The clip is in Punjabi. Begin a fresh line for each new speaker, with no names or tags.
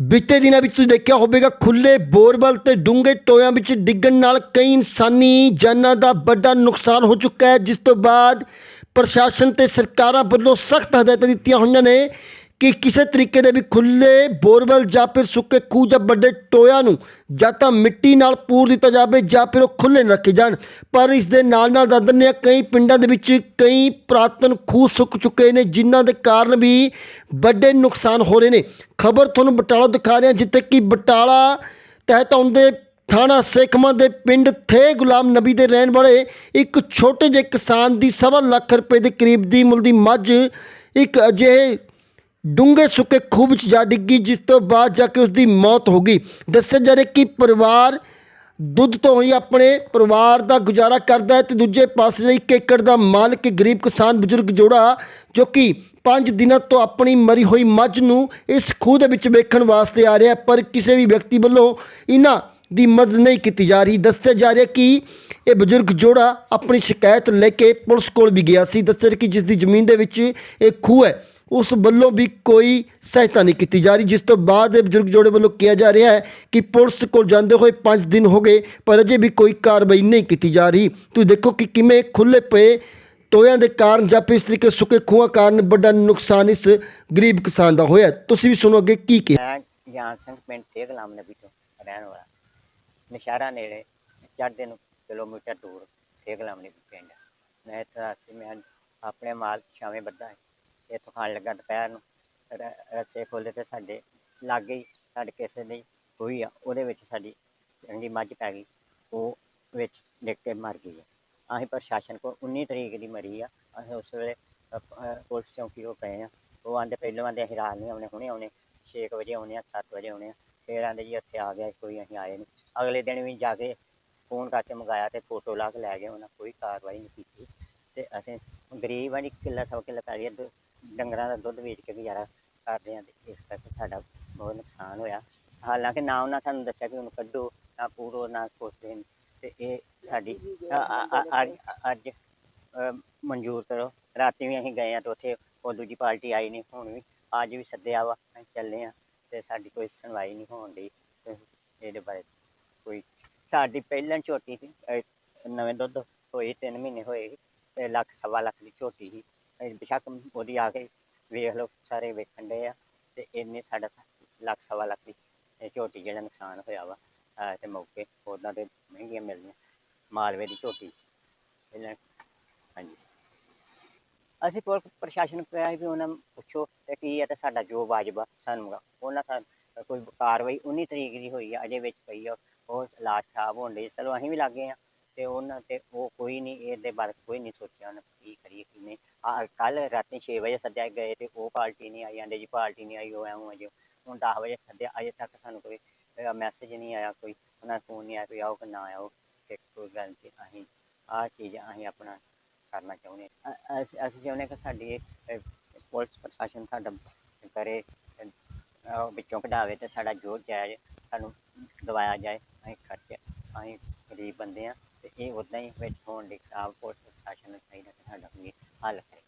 ਬੀਤੇ ਦਿਨਾਂ ਵਿੱਚ ਤੁਸੀਂ ਦੇਖਿਆ ਹੋਵੇਗਾ ਖੁੱਲੇ ਬੋਰਵੈਲ ਤੇ ਡੂੰਘੇ ਟੋਇਆਂ ਵਿੱਚ ਡਿੱਗਣ ਨਾਲ ਕਈ ਇਨਸਾਨੀ ਜਾਨਾਂ ਦਾ ਵੱਡਾ ਨੁਕਸਾਨ ਹੋ ਚੁੱਕਾ ਹੈ, ਜਿਸ ਤੋਂ ਬਾਅਦ ਪ੍ਰਸ਼ਾਸਨ ਤੇ ਸਰਕਾਰਾਂ ਵੱਲੋਂ ਸਖਤ ਹਦਾਇਤਾਂ ਦਿੱਤੀਆਂ ਹੋਈਆਂ ਨੇ। ਕਿ ਕਿਸੇ ਤਰੀਕੇ ਦੇ ਵੀ ਖੁੱਲੇ ਬੋਰਵੈਲ ਜਾਂ ਫਿਰ ਸੁੱਕੇ ਖੂਹ ਜਾਂ ਵੱਡੇ ਟੋਇਆਂ ਨੂੰ ਜਾਂ ਤਾਂ ਮਿੱਟੀ ਨਾਲ ਪੂਰ ਦਿੱਤਾ ਜਾਵੇ ਜਾਂ ਫਿਰ ਉਹ ਖੁੱਲੇ ਨਾ ਰੱਖੇ ਜਾਣ। ਪਰ ਇਸ ਦੇ ਨਾਲ ਨਾਲ ਦੱਸ ਦਿੰਦੇ ਹਾਂ, ਕਈ ਪਿੰਡਾਂ ਦੇ ਵਿੱਚ ਕਈ ਪੁਰਾਤਨ ਖੂਹ ਸੁੱਕ ਚੁੱਕੇ ਨੇ, ਜਿਨ੍ਹਾਂ ਦੇ ਕਾਰਨ ਵੀ ਵੱਡੇ ਨੁਕਸਾਨ ਹੋ ਰਹੇ ਨੇ। ਖਬਰ ਤੁਹਾਨੂੰ ਬਟਾਲਾ ਦਿਖਾ ਰਿਹਾ ਜਿੱਥੇ ਕਿ ਬਟਾਲਾ ਤਹਿਤ ਆਉਂਦੇ ਥਾਣਾ ਸੇਖਵਾਂ ਦੇ ਪਿੰਡ ਥੇ ਗੁਲਾਮ ਨਬੀ ਦੇ ਰਹਿਣ ਵਾਲੇ ਇੱਕ ਛੋਟੇ ਜਿਹੇ ਕਿਸਾਨ ਦੀ ਸਵਾ ਲੱਖ ਰੁਪਏ ਦੇ ਕਰੀਬ ਦੀ ਮੁੱਲ ਦੀ ਮੱਝ ਇੱਕ ਅਜਿਹੇ ਡੂੰਘੇ ਸੁੱਕੇ ਖੂਹ ਵਿੱਚ ਜਾ ਡਿੱਗੀ, ਜਿਸ ਤੋਂ ਬਾਅਦ ਜਾ ਕੇ ਉਸ ਦੀ ਮੌਤ ਹੋ ਗਈ। ਦੱਸਿਆ ਜਾ ਰਿਹਾ ਕਿ ਪਰਿਵਾਰ ਦੁੱਧ ਤੋਂ ਹੀ ਆਪਣੇ ਪਰਿਵਾਰ ਦਾ ਗੁਜ਼ਾਰਾ ਕਰਦਾ ਹੈ ਤੇ ਦੂਜੇ ਪਾਸੇ ਇੱਕ ਏਕੜ ਦਾ ਮਾਲਕ ਗਰੀਬ ਕਿਸਾਨ ਬਜ਼ੁਰਗ ਜੋੜਾ, ਜੋ ਕਿ 5 ਦਿਨਾਂ ਤੋਂ ਆਪਣੀ ਮਰੀ ਹੋਈ ਮੱਝ ਨੂੰ ਇਸ ਖੂਹ ਦੇ ਵਿੱਚ ਵੇਖਣ ਵਾਸਤੇ ਆ ਰਿਹਾ, ਪਰ ਕਿਸੇ ਵੀ ਵਿਅਕਤੀ ਵੱਲੋਂ ਇਹਨਾਂ ਦੀ ਮਦਦ ਨਹੀਂ ਕੀਤੀ ਜਾ ਰਹੀ। ਦੱਸਿਆ ਜਾ ਰਿਹਾ ਕਿ ਇਹ ਬਜ਼ੁਰਗ ਜੋੜਾ ਆਪਣੀ ਸ਼ਿਕਾਇਤ ਲੈ ਕੇ ਪੁਲਿਸ ਕੋਲ ਵੀ ਗਿਆ ਸੀ। ਦੱਸਿਆ ਕਿ ਜਿਸ ਦੀ ਜ਼ਮੀਨ ਦੇ ਵਿੱਚ ਇਹ ਖੂਹ ਹੈ ਉਸ ਵੱਲੋਂ ਵੀ ਕੋਈ ਸਹਾਇਤਾ ਨਹੀਂ ਕੀਤੀ ਜਾ ਰਹੀ, ਜਿਸ ਤੋਂ ਬਾਅਦ ਇਹ ਬਜ਼ੁਰਗ ਜੋੜੇ ਵੱਲੋਂ ਕਿਹਾ ਜਾ ਰਿਹਾ ਹੈ ਕਿ ਪੁਲਿਸ ਕੋਲ ਜਾਂਦੇ ਹੋਏ 5 ਦਿਨ ਹੋ ਗਏ, ਪਰ ਅਜੇ ਵੀ ਕੋਈ ਕਾਰਵਾਈ ਨਹੀਂ ਕੀਤੀ ਜਾ ਰਹੀ। ਤੁਸੀਂ ਦੇਖੋ ਕਿ ਕਿਵੇਂ ਖੁੱਲੇ ਪਏ ਟੋਇਆਂ ਦੇ ਕਾਰਨ ਜਾਂ ਫਿਰ ਇਸ ਤਰੀਕੇ ਸੁੱਕੇ ਖੂਹਾਂ ਕਾਰਨ ਵੱਡਾ ਨੁਕਸਾਨ ਇਸ ਗਰੀਬ ਕਿਸਾਨ ਦਾ ਹੋਇਆ। ਤੁਸੀਂ ਵੀ ਸੁਣੋ ਅੱਗੇ ਕੀ ਕੀ
ਮੈਂ ਗਿਆਨ ਸਿੰਘ ਪਿੰਡ ਤੇ ਗੁਲਾਮ ਨਬੀ ਤੋਂ ਰਹਿਣ ਵਾਲਾ। ਨਸ਼ਹਿਰਾ ਨੇੜੇ ਚੜ੍ਹਦੇ ਨੂੰ ਕਿਲੋਮੀਟਰ ਦੂਰ ਤੇ ਗੁਲਾਮ ਨਬੀ ਪਿੰਡ ਮੈਂ ਇੱਥੇ ਅਸੀਂ ਮੈਂ ਆਪਣੇ ਮਾਲ ਛਾਵੇਂ ਬੱਧਾ ਇੱਥੋਂ ਖਾਣ ਲੱਗਾ ਦੁਪਹਿਰ ਨੂੰ। ਰ- ਰੱਸੇ ਖੋਲੇ ਤੇ ਸਾਡੇ ਲਾਗੇ ਹੀ ਸਾਡੇ ਕਿਸੇ ਦੀ ਹੋਈ ਆ ਉਹਦੇ ਵਿੱਚ ਸਾਡੀ ਚੰਗੀ ਮੱਝ ਪੈ ਗਈ। ਉਹ ਵਿੱਚ ਡਿੱਗ ਕੇ ਮਰ ਗਈ ਆ। ਅਸੀਂ ਪ੍ਰਸ਼ਾਸਨ ਕੋਲ 19 ਤਰੀਕ ਦੀ ਮਰੀ ਆ। ਅਸੀਂ ਉਸ ਵੇਲੇ ਅ, ਅ, ਪੁਲਿਸ ਚੌਂਕੀ ਕੋਲ ਪਏ ਆ। ਉਹ ਆਂਦੇ ਪਹਿਲਾਂ ਆਂਦੇ ਅਸੀਂ ਰਾਤ ਨਹੀਂ ਆਉਣੇ ਹੁਣੇ ਆਉਣੇ। 6 ਵਜੇ ਆਉਣੇ ਆ 7 ਵਜੇ ਆਉਣੇ ਆ। ਫਿਰ ਆਂਦੇ ਜੀ ਇੱਥੇ ਆ ਗਿਆ ਕੋਈ ਅਸੀਂ ਆਏ ਨਹੀਂ। ਅਗਲੇ ਦਿਨ ਵੀ ਜਾ ਕੇ ਫੋਨ ਕਰਕੇ ਮੰਗਾਇਆ ਤੇ ਫੋਟੋ ਲਾ ਕੇ ਲੈ ਗਏ। ਉਹਨਾਂ ਕੋਈ ਕਾਰਵਾਈ ਨਹੀਂ ਕੀਤੀ। ਤੇ ਅਸੀਂ ਗਰੀਬ ਆ ਜੀ ਕਿੱਲਾ ਸੌ ਕਿੱਲਾ ਪੈ ਗਿਆ। ਡੰਗਰਾਂ ਦਾ ਦੁੱਧ ਵੇਚ ਕੇ ਗੁਜ਼ਾਰਾ ਕਰਦੇ ਆ ਤੇ ਇਸ ਕਰਕੇ ਸਾਡਾ ਬਹੁਤ ਨੁਕਸਾਨ ਹੋਇਆ। ਹਾਲਾਂਕਿ ਨਾ ਉਹਨਾਂ ਸਾਨੂੰ ਦੱਸਿਆ ਕਿ ਉਹਨੂੰ ਕੱਢੋ ਨਾ ਪੂਰੋ ਨਾ ਕੁਛ ਕੋਸਦੇ ਤੇ ਇਹ ਸਾਡੀ ਅ- ਅ- ਅ- ਅੱਜ- ਅ, ਮਨਜ਼ੂਰ ਕਰੋ। ਰਾਤੀ ਵੀ ਅਸੀਂ ਗਏ ਆ ਤੇ ਉੱਥੇ ਉਹ ਦੂਜੀ ਪਾਰਟੀ ਆਈ ਨਹੀਂ ਹੁਣ ਵੀ ਅੱਜ ਵੀ ਸੱਦਿਆ ਵਾ ਅਸੀਂ ਚੱਲੇ ਆ ਤੇ ਸਾਡੀ ਕੋਈ ਸੁਣਵਾਈ ਨਹੀਂ ਹੋਣ ਦੀ ਇਹਦੇ ਬਾਰੇ ਕੋਈ ਸਾਡੀ ਪਹਿਲਾਂ ਝੋਟੀ ਸੀ ਅਹ ਨਵੇਂ ਦੁੱਧ ਹੋਈ 3 ਮਹੀਨੇ ਹੋਏ ਸੀ, ਤੇ ਲੱਖ ਸਵਾ ਲੱਖ ਦੀ ਝੋਟੀ ਸੀ। ਬੇਸ਼ੱਕ ਉਹਦੀ ਆ ਕੇ ਵੇਖ ਲਓ, ਸਾਰੇ ਵੇਖਣ ਦੇ ਆ ਤੇ ਇੰਨੇ ਸਾਡਾ ਲੱਖ ਸਵਾ ਲੱਖ ਦੀ ਝੋਟੀ ਜਿਹੜਾ ਨੁਕਸਾਨ ਹੋਇਆ ਵਾ ਅਹ ਤੇ ਮੌਕੇ ਉਦਾਂ ਤੇ ਮਹਿੰਗੀਆਂ ਮਿਲਦੀਆਂ। ਮਾਲਵੇ ਦੀ ਝੋਟੀ। ਪਹਿਲਾਂ ਹਾਂਜੀ। ਅਸੀਂ ਪੁਲਿਸ ਪ੍ਰਸ਼ਾਸਨ ਕਿਹਾ ਵੀ ਉਹਨਾਂ ਨੂੰ ਪੁੱਛੋ ਤੇ ਕੀ ਹੈ ਤੇ ਸਾਡਾ ਜੋ ਵਾਜਬ ਆ, ਸਾਨੂੰ ਉਹਨਾਂ ਸਾ, ਕੋਈ ਕਾਰਵਾਈ 19 ਤਰੀਕ ਦੀ ਹੋਈ ਆ, ਅਜੇ ਵਿੱਚ ਪਈ ਆ, ਉਹ ਲਾਸ਼ ਖਰਾਬ ਹੋਣ ਲਈ ਚਲੋ ਅਸੀਂ ਵੀ ਲੱਗੇ ਆ। ਤੇ ਉਹਨਾਂ ਤੇ ਉਹ ਕੋਈ ਨਹੀਂ ਇਹਦੇ ਬਾਰੇ ਕੋਈ ਨਹੀਂ ਸੋਚਿਆ ਉਹਨਾਂ ਕੀ ਕਰੀਏ ਕੀ ਨਹੀਂ। ਆ ਕੱਲ ਰਾਤੀ 6 ਵਜੇ ਸੱਦਿਆ ਗਏ ਤੇ ਉਹ ਪਾਰਟੀ ਨਹੀਂ ਆਈ ਆਂਦੇ ਜੀ ਪਾਰਟੀ ਨਹੀਂ ਆਈ ਉਹ ਐਵੇਂ ਅਜੇ ਹੁਣ 10 ਵਜੇ ਸੱਦਿਆ ਅਜੇ ਤੱਕ ਸਾਨੂੰ ਕੋਈ ਮੈਸੇਜ ਨਹੀਂ ਆਇਆ ਕੋਈ। ਉਹਨਾਂ ਦਾ ਫੋਨ ਨਹੀਂ ਆਇਆ ਕੋਈ ਆਓ ਕਿ ਨਾ ਆਓ ਤੇ ਕੋਈ ਗੱਲ ਨਹੀਂ ਅਸੀਂ ਆਹ ਚੀਜ਼ ਅਸੀਂ ਆਪਣਾ ਕਰਨਾ ਚਾਹੁੰਦੇ ਹਾਂ। ਅਸੀਂ ਅਸੀਂ ਚਾਹੁੰਦੇ ਹਾਂ ਕਿ ਸਾਡੀ ਇਹ, ਪੁਲਿਸ ਪ੍ਰਸ਼ਾਸਨ ਸਾਡਾ ਕਰੇ ਵਿੱਚੋਂ ਕਢਾਵੇ ਤੇ ਸਾਡਾ ਜੋ ਜਾਇਜ਼ ਸਾਨੂੰ ਦਵਾਇਆ ਜਾਏ ਅਸੀਂ ਖਰਚੇ ਅਸੀਂ ਗਰੀਬ ਬੰਦੇ ਆ, ਤੇ ਇਹ ਉਦਾਂ ਹੀ ਵਿੱਚ ਹੋਣ ਦੇ ਖਰਾਬ ਪੁਲਿਸ ਪ੍ਰਸ਼ਾਸਨ ਨੂੰ ਚਾਹੀਦਾ ਕਿ ਸਾਡਾ ਕੋਈ ਹੱਲ ਕਰੇ।